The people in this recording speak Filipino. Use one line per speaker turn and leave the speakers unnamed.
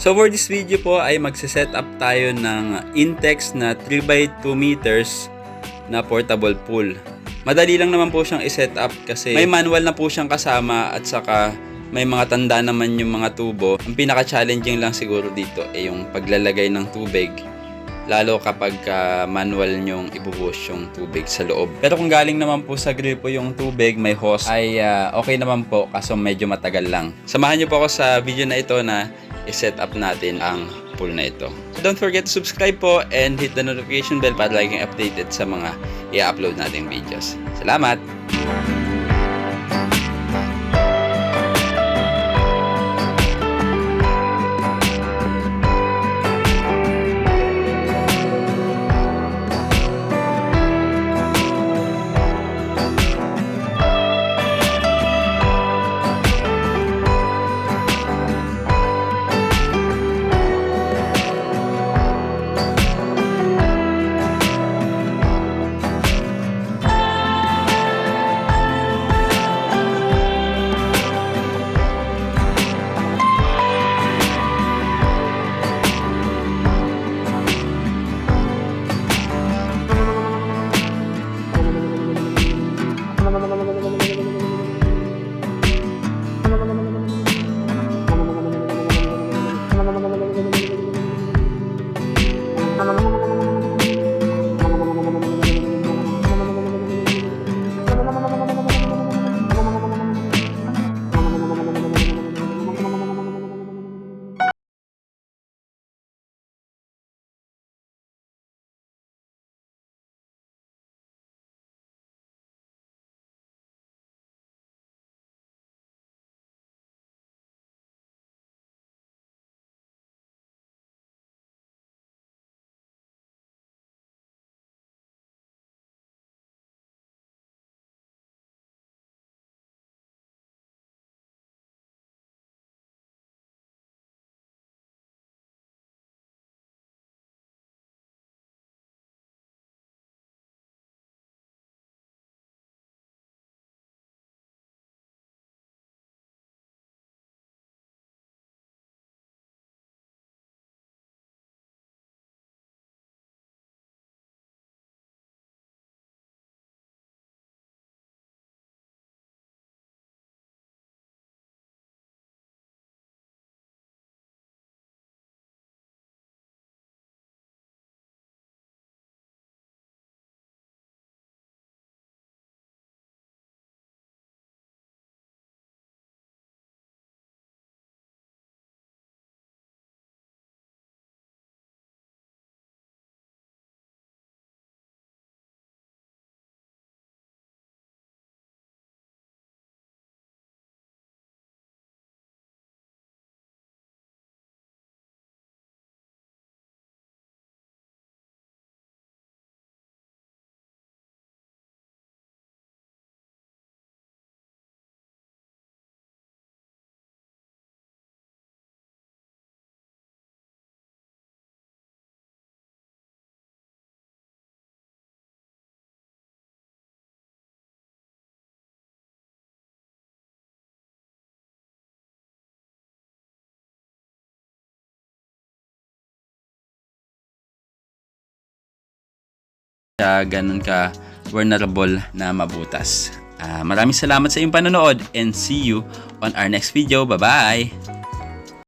So for this video po ay magse-set up tayo ng Intex na 3x2 meters na portable pool. Madali lang naman po siyang i-set up kasi may manual na po siyang kasama at saka may mga tanda naman yung mga tubo. Ang pinaka-challenging lang siguro dito ay yung paglalagay ng tubig lalo kapag ah, manual nyong ibubuhos yung tubig sa loob. Pero kung galing naman po sa gripo yung tubig, may hose, ay ah, okay naman po kaso medyo matagal lang. Samahan niyo po ako sa video na ito na i-set up natin ang pool na ito. Don't forget to subscribe po and hit the notification bell para laging updated sa mga i-upload nating videos. Salamat! Siya ganun ka vulnerable na mabutas. Ah, maraming salamat sa iyong panonood and see you on our next video. Bye-bye!